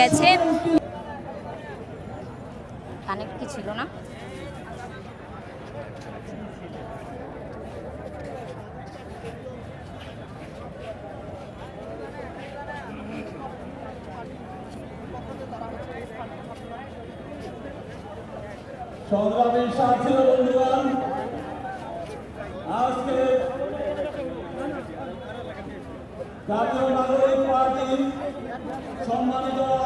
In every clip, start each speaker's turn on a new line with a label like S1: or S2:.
S1: গেছে। কানেক্ট কি ছিল না?
S2: সংগ্রামী সাথী বন্ধুগণ আজকে জাতীয় নাগরিক আহ্বায়ক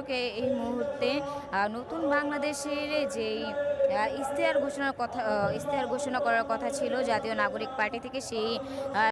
S1: দর্শকে এই মুহূর্তে নতুন বাংলাদেশের যেই ইশতেহার ঘোষণার কথা ইশতেহার ঘোষণা করার কথা ছিল জাতীয় নাগরিক পার্টি থেকে সেই